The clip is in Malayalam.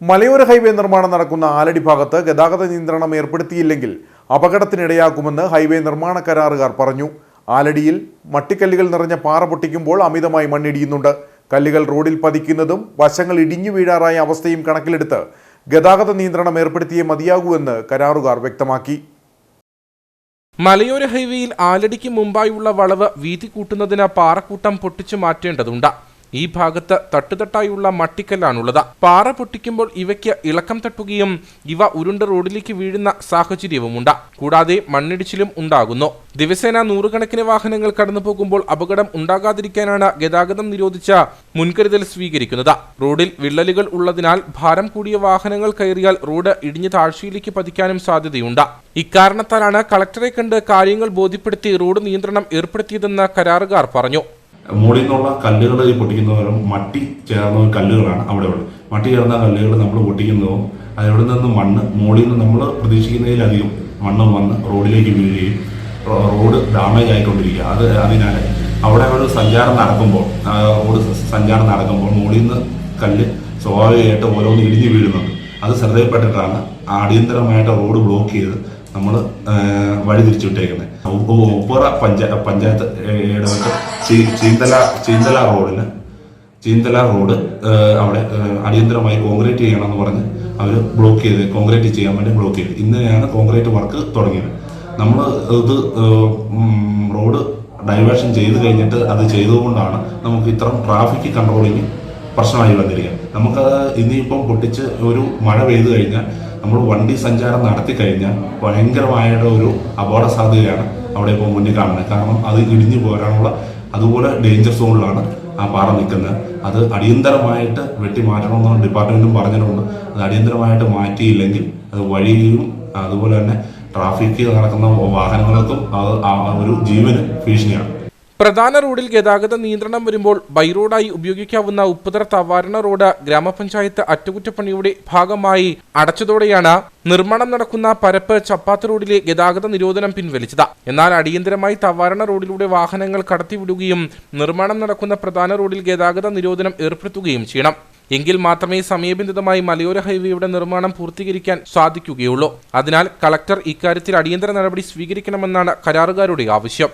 മലയോര ഹൈവേ നിർമ്മാണം നടക്കുന്ന ആലടി ഭാഗത്ത് ഗതാഗത നിയന്ത്രണം ഏർപ്പെടുത്തിയില്ലെങ്കിൽ അപകടത്തിനിടയാക്കുമെന്ന് ഹൈവേ നിർമ്മാണ കരാറുകാർ പറഞ്ഞു. ആലടിയിൽ മട്ടിക്കല്ലുകൾ നിറഞ്ഞ പാറ പൊട്ടിക്കുമ്പോൾ അമിതമായി മണ്ണിടിയുന്നുണ്ട്. കല്ലുകൾ റോഡിൽ പതിക്കുന്നതും വശങ്ങൾ ഇടിഞ്ഞു വീഴാറായ അവസ്ഥയും കണക്കിലെടുത്ത് ഗതാഗത നിയന്ത്രണം ഏർപ്പെടുത്തിയേ മതിയാകൂവെന്ന് കരാറുകാർ വ്യക്തമാക്കി. മലയോര ഹൈവേയിൽ ആലടിക്ക് മുമ്പായുള്ള വളവ് വീതി കൂട്ടുന്നതിന് പാറക്കൂട്ടം പൊട്ടിച്ചു മാറ്റേണ്ടതുണ്ട്. ഈ ഭാഗത്ത് തട്ടുതട്ടായുള്ള മട്ടിക്കല്ലാണുള്ളത്. പാറ പൊട്ടിക്കുമ്പോൾ ഇവയ്ക്ക് ഇളക്കം തട്ടുകയും ഇവ ഉരുണ്ട റോഡിലേക്ക് വീഴുന്ന സാഹചര്യവുമുണ്ട്. കൂടാതെ മണ്ണിടിച്ചിലും ഉണ്ടാകുന്നു. ദിവസേന നൂറുകണക്കിന് വാഹനങ്ങൾ കടന്നു പോകുമ്പോൾ അപകടം ഉണ്ടാകാതിരിക്കാനാണ് ഗതാഗതം നിരോധിച്ച മുൻകരുതൽ സ്വീകരിക്കുന്നത്. റോഡിൽ വിള്ളലുകൾ ഉള്ളതിനാൽ ഭാരം കൂടിയ വാഹനങ്ങൾ കയറിയാൽ റോഡ് ഇടിഞ്ഞു താഴ്ചയിലേക്ക് പതിക്കാനും സാധ്യതയുണ്ട്. ഇക്കാരണത്താലാണ് കളക്ടറെ കണ്ട് കാര്യങ്ങൾ ബോധ്യപ്പെടുത്തി റോഡ് നിയന്ത്രണം ഏർപ്പെടുത്തിയതെന്ന് കരാറുകാർ പറഞ്ഞു. മുകളിൽ നിന്നുള്ള കല്ലുകൾ പൊട്ടിക്കുന്ന പകരം മട്ടി ചേർന്ന കല്ലുകളാണ് അവിടെ ഉള്ളത്. മട്ടി ചേർന്ന കല്ലുകൾ നമ്മൾ പൊട്ടിക്കുന്നതും അതിവിടെ നിന്ന് മണ്ണ് മുകളിൽ നിന്ന് നമ്മൾ പ്രതീക്ഷിക്കുന്നതിലധികം മണ്ണ് വന്ന് റോഡിലേക്ക് വീഴുകയും റോഡ് ഡാമേജ് ആയിക്കൊണ്ടിരിക്കുക. അത് അതിനാൽ അവിടെ ഒരു സഞ്ചാരം നടക്കുമ്പോൾ റോഡ് സഞ്ചാരം നടക്കുമ്പോൾ മുകളിൽ നിന്ന് കല്ല് സ്വാഭാവികമായിട്ട് ഓരോന്ന് ഇടിഞ്ഞു വീഴുന്നുണ്ട്. അത് ശ്രദ്ധയിൽപ്പെട്ടിട്ടാണ് അടിയന്തരമായിട്ട് റോഡ് ബ്ലോക്ക് ചെയ്ത് നമ്മൾ വഴി തിരിച്ചുവിട്ടേക്കുന്നത് ഉപ്പുറ പഞ്ചായ പഞ്ചായത്ത് ഇടവട്ട ചീന്തല ചീന്തല റോഡിന് ചീന്തല റോഡ് അവിടെ അടിയന്തരമായി കോൺക്രീറ്റ് ചെയ്യണമെന്ന് പറഞ്ഞ് അവർ ബ്ലോക്ക് ചെയ്ത് കോൺക്രീറ്റ് ചെയ്യാൻ വേണ്ടി ബ്ലോക്ക് ചെയ്ത്. ഇന്നലെയാണ് കോൺക്രീറ്റ് വർക്ക് തുടങ്ങിയത്. നമ്മൾ ഇത് റോഡ് ഡൈവേർഷൻ ചെയ്ത് കഴിഞ്ഞിട്ട് അത് ചെയ്തുകൊണ്ടാണ് നമുക്ക് ഇത്തരം ട്രാഫിക് കൺട്രോളിങ് പ്രശ്നമായി വന്നിരിക്കുക നമുക്കത് ഇനിയിപ്പം പൊട്ടിച്ച് ഒരു മഴ പെയ്തു കഴിഞ്ഞാൽ നമ്മൾ വണ്ടി സഞ്ചാരം നടത്തി കഴിഞ്ഞാൽ ഭയങ്കരമായിട്ട് ഒരു അപകട സാധ്യതയാണ് അവിടെ ഇപ്പോൾ മുന്നിൽ കാണുന്നത്. കാരണം അത് ഇടിഞ്ഞു പോരാനുള്ള അതുപോലെ ഡേഞ്ചർ സോണിലാണ് ആ പാറ നിൽക്കുന്നത്. അത് അടിയന്തരമായിട്ട് വെട്ടി മാറ്റണമെന്നാണ് ഡിപ്പാർട്ട്മെന്റും പറഞ്ഞിട്ടുണ്ട്. അത് അടിയന്തരമായിട്ട് മാറ്റിയില്ലെങ്കിൽ അത് വഴിയും അതുപോലെ തന്നെ ട്രാഫിക് നടക്കുന്ന വാഹനങ്ങൾക്കും അത് ആ ഒരു ജീവന് ഭീഷണിയാണ്. പ്രധാന റോഡിൽ ഗതാഗത നിയന്ത്രണം വരുമ്പോൾ ബൈറോഡായി ഉപയോഗിക്കാവുന്ന ഉപ്പുതറ തവാരണ റോഡ് ഗ്രാമപഞ്ചായത്ത് അറ്റകുറ്റപ്പണിയുടെ ഭാഗമായി അടച്ചതോടെയാണ് നിർമ്മാണം നടക്കുന്ന പരപ്പ് ചപ്പാത്ത് റോഡിലെ ഗതാഗത നിരോധനം പിൻവലിച്ചത്. എന്നാൽ അടിയന്തരമായി തവാരണ റോഡിലൂടെ വാഹനങ്ങൾ കടത്തിവിടുകയും നിർമ്മാണം നടക്കുന്ന പ്രധാന റോഡിൽ ഗതാഗത നിരോധനം ഏർപ്പെടുത്തുകയും ചെയ്യണം. എങ്കിൽ മാത്രമേ സമയബന്ധിതമായി മലയോര ഹൈവേയുടെ നിർമ്മാണം പൂർത്തീകരിക്കാൻ സാധിക്കുകയുള്ളൂ. അതിനാൽ കളക്ടർ ഇക്കാര്യത്തിൽ അടിയന്തര നടപടി സ്വീകരിക്കണമെന്നാണ് കരാറുകാരുടെ ആവശ്യം.